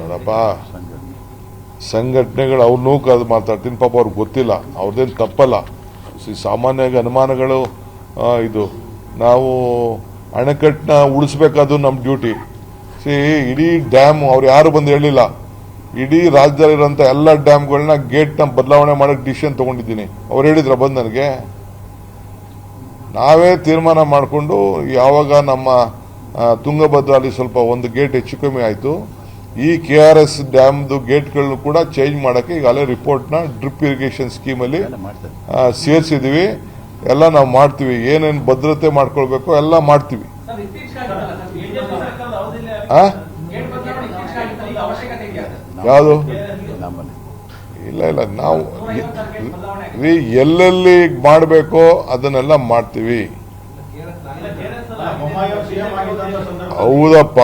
ನೋಡಪ್ಪ, ಸಂಘಟನೆಗಳು ಅವ್ರನ್ನೂ ಕರೆದು ಮಾತಾಡ್ತೀನಿ. ಪಾಪ ಅವ್ರಿಗೆ ಗೊತ್ತಿಲ್ಲ. ಅವ್ರದ್ದೇನು ತಪ್ಪಲ್ಲ. ಸಾಮಾನ್ಯವಾಗಿ ಅನುಮಾನಗಳು ಇದು, ನಾವು ಅಣೆಕಟ್ಟನ್ನ ಉಳಿಸ್ಬೇಕಾದ್ರು ನಮ್ಮ ಡ್ಯೂಟಿ. ಸಿ, ಇಡೀ ಡ್ಯಾಮ್ ಅವ್ರು ಯಾರು ಬಂದು ಹೇಳಿಲ್ಲ. ಇಡೀ ರಾಜ್ಯದಲ್ಲಿರೋಂಥ ಎಲ್ಲ ಡ್ಯಾಮ್ಗಳನ್ನ ಗೇಟ್ನ ಬದಲಾವಣೆ ಮಾಡೋಕ್ಕೆ ಡಿಸಿಷನ್ ತೊಗೊಂಡಿದ್ದೀನಿ. ಅವ್ರು ಹೇಳಿದ್ರ ಬಂದು ನನಗೆ? ನಾವೇ ತೀರ್ಮಾನ ಮಾಡಿಕೊಂಡು ಯಾವಾಗ ನಮ್ಮ ತುಂಗಭದ್ರಾ ಅಲ್ಲಿ ಸ್ವಲ್ಪ ಒಂದು ಗೇಟ್ ಹೆಚ್ಚು ಕಮ್ಮಿ ಆಯಿತು ಈ ಕೆ ಆರ್ ಎಸ್ ಡ್ಯಾಮ್ದು ಗೇಟ್ಗಳನ್ನು ಕೂಡ ಚೇಂಜ್ ಮಾಡೋಕ್ಕೆ ಈಗಾಗಲೇ ರಿಪೋರ್ಟ್ನ ಡ್ರಿಪ್ ಇರಿಗೇಷನ್ ಸ್ಕೀಮಲ್ಲಿ ಸೇರಿಸಿದ್ದೀವಿ ಎಲ್ಲ ನಾವು ಮಾಡ್ತೀವಿ. ಏನೇನು ಭದ್ರತೆ ಮಾಡ್ಕೊಳ್ಬೇಕು ಎಲ್ಲ ಮಾಡ್ತೀವಿ. ಯಾವುದು? ಇಲ್ಲ ಇಲ್ಲ ನಾವು. ರೀ ಎಲ್ಲೆಲ್ಲಿ ಮಾಡಬೇಕೋ ಅದನ್ನೆಲ್ಲ ಮಾಡ್ತೀವಿ. ಹೌದಪ್ಪ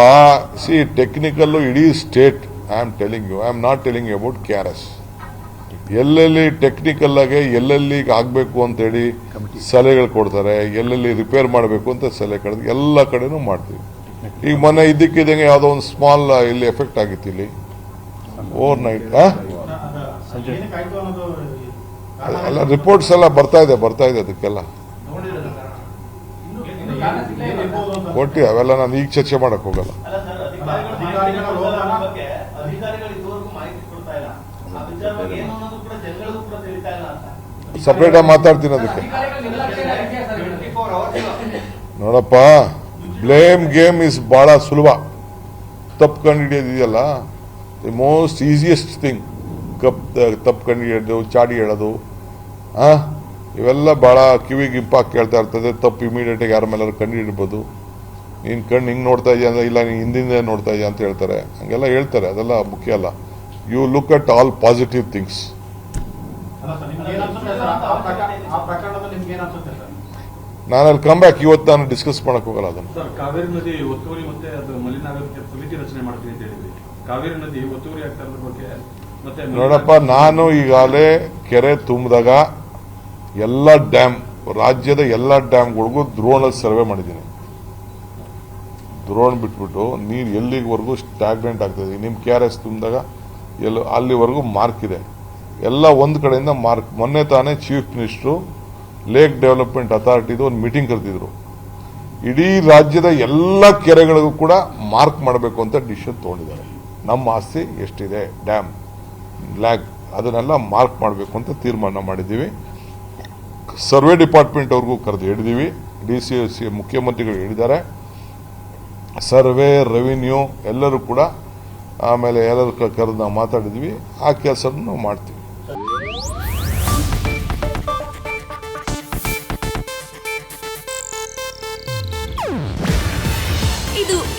ಸಿ ಟೆಕ್ನಿಕಲ್ಲು ಇಡೀ state I am telling you I am not telling about K R S ಎಲ್ಲೆಲ್ಲಿ ಟೆಕ್ನಿಕಲ್ ಆಗಿ ಎಲ್ಲೆಲ್ಲಿ ಆಗಬೇಕು ಅಂತೇಳಿ ಸಲಹೆಗಳು ಕೊಡ್ತಾರೆ ಎಲ್ಲೆಲ್ಲಿ ರಿಪೇರ್ ಮಾಡಬೇಕು ಅಂತ ಸಲಹೆ ಕಡೆ ಎಲ್ಲ ಕಡೆನೂ ಮಾಡ್ತೀವಿ. ಈಗ ಮೊನ್ನೆ ಇದ್ದಕ್ಕಿದ್ದಂಗೆ ಯಾವುದೋ ಒಂದು ಸ್ಮಾಲ್ ಇಲ್ಲಿ ಎಫೆಕ್ಟ್ ಆಗಿತ್ತು ಇಲ್ಲಿ. ಓವರ್ ನೈಟ್ ಎಲ್ಲ ರಿಪೋರ್ಟ್ಸ್ ಎಲ್ಲ ಬರ್ತಾ ಇದೆ ಬರ್ತಾ ಇದೆ ಅದಕ್ಕೆಲ್ಲ. ಕೊಟ್ಟಿ ಅವೆಲ್ಲ ನಾನು ಈಗ ಚರ್ಚೆ ಮಾಡಕ್ ಹೋಗಲ್ಲ. ಅಲ್ಲ ಸರ್, ಅಧಿಕಾರಿಗಳ ಮಾಹಿತಿ ಕೊಡ್ತಾ ಇಲ್ಲ ಲೋಪನ- ಬಗ್ಗೆ ಅಧಿಕಾರಿಗಳು ಇದುವರೆಗೂ ಮಾಹಿತಿ ಕೊಡ್ತಾ ಇಲ್ಲ. ಆ ವಿಚಾರವಾಗಿ ಏನು ಅನ್ನೋದು ಕೂಡ ಜನಗಳಿಗೂ ಕೂಡ ತಿಳಿತಾ ಇಲ್ಲ ಅಂತ. ಸಪ್ರೇಟ್ ಆಗಿ ಮಾತಾಡ್ತೀನಿ ಅದಕ್ಕೆ. ಅಧಿಕಾರಿಗಳ ಸರ್? 24 hours ನೋಡಪ್ಪ ಬ್ಲೇಮ್ ಗೇಮ್ ಇಸ್ ಬಹಳ ಸುಲಭ. ತಪ್ಪು ಕಂಡು ಹಿಡಿಯೋದಿದೆಯಲ್ಲ ದಿ ಮೋಸ್ಟ್ ಈಸಿಯೆಸ್ಟ್ ಥಿಂಗ್ ಕಪ್ ತಪ್ಪು ಕಣ್ಣಿಗೆ ಹಿಡಿಯೋದು ಚಾಡಿ ಹೇಳೋದು ಆ? ಇವೆಲ್ಲ ಭಾಳ ಕಿವಿಗೆ ಇಂಪಾಕ್ ಕೇಳ್ತಾ ಇರ್ತದೆ. ತಪ್ಪು ಇಮಿಡಿಯೇಟಾಗಿ ಯಾರ ಮೇಲಾದ್ರು ಕಣ್ಣು ಹಿಡಿಬೋದು. ನೀನು ಕಣ್ಣು ಹಿಂಗೆ ನೋಡ್ತಾ ಇದೆಯಾ ಅಂದ್ರೆ ಇಲ್ಲ ನೀನು ಹಿಂದಿಂದ ನೋಡ್ತಾ ಇದೆಯಾ ಅಂತ ಹೇಳ್ತಾರೆ. ಹಂಗೆಲ್ಲ ಹೇಳ್ತಾರೆ. ಅದೆಲ್ಲ ಮುಖ್ಯ ಅಲ್ಲ. You look at all positive things ನಾನು ಅಲ್ಲಿ ಕಮ್ ಬ್ಯಾಕ್ ಇವತ್ತು ನಾನು ಡಿಸ್ಕಸ್ ಮಾಡಕ್ ಹೋಗಲ್ಲ ಅದನ್ನು. ಸರ್ ಕಾವೇರಿ ನದಿ ಒತ್ತುವರಿ ಮತ್ತೆ ಅದು ಮಲಿನ ಆಗೋದಕ್ಕೆ ಸಮಿತಿ ರಚನೆ ಮಾಡ್ತೀನಿ ಅಂತ ಹೇಳಿದ್ವಿ. ಕಾವೇರಿ ನದಿ ಒತ್ತುವರಿ ಆಗ್ತಾ ಇರೋದ್ರ ಬಗ್ಗೆ ನೋಡಪ್ಪ, ನಾನು ಈಗಾಗಲೇ ಕೆರೆ ತುಂಬಿದಾಗ ಎಲ್ಲ ಡ್ಯಾಮ್, ರಾಜ್ಯದ ಎಲ್ಲ ಡ್ಯಾಮ್ಗಳಿಗೂ ದ್ರೋಣ ಸರ್ವೆ ಮಾಡಿದ್ದೀನಿ. ದ್ರೋಣ ಬಿಟ್ಬಿಟ್ಟು ನೀರು ಎಲ್ಲಿವರೆಗೂ ಸ್ಟಾಗ್ನೆಂಟ್ ಆಗ್ತದೆ ನಿಮ್ಮ ಕೆ ಆರ್ ಎಸ್ ತುಂಬಿದಾಗ ಎಲ್ಲ ಅಲ್ಲಿವರೆಗೂ ಮಾರ್ಕ್ ಇದೆ. ಎಲ್ಲ ಒಂದು ಕಡೆಯಿಂದ ಮಾರ್ಕ್. ಮೊನ್ನೆ ತಾನೇ ಚೀಫ್ ಮಿನಿಸ್ಟ್ರು, ಲೇಕ್ ಡೆವಲಪ್ಮೆಂಟ್ ಅಥಾರಿಟಿದು ಒಂದು ಮೀಟಿಂಗ್ ಕರೆದಿದ್ರು. ಇಡೀ ರಾಜ್ಯದ ಎಲ್ಲ ಕೆರೆಗಳಿಗೂ ಕೂಡ ಮಾರ್ಕ್ ಮಾಡಬೇಕು ಅಂತ ಡಿಸಿಷನ್ ತೊಗೊಂಡಿದ್ದಾರೆ. ನಮ್ಮ ಆಸ್ತಿ ಎಷ್ಟಿದೆ? ಡ್ಯಾಮ್. ಲ್ಯಾಗ್ ಅದನ್ನೆಲ್ಲ ಮಾರ್ಕ್ ಮಾಡಬೇಕು ಅಂತ ತೀರ್ಮಾನ ಮಾಡಿದ್ದೀವಿ. ಸರ್ವೆ ಡಿಪಾರ್ಟ್ಮೆಂಟ್ ಅವ್ರಿಗೂ ಕರೆದು ಹಿಡಿದೀವಿ ಡಿ ಸಿ ಸಿ ಮುಖ್ಯಮಂತ್ರಿಗಳು ಹೇಳಿದ್ದಾರೆ. ಸರ್ವೆ ರೆವಿನ್ಯೂ ಎಲ್ಲರೂ ಕೂಡ ಆಮೇಲೆ ಎಲ್ಲರೂ ಕರೆದು ನಾವು ಮಾತಾಡಿದ್ವಿ ಆ ಕೆಲಸ ನಾವು ಮಾಡ್ತೀವಿ.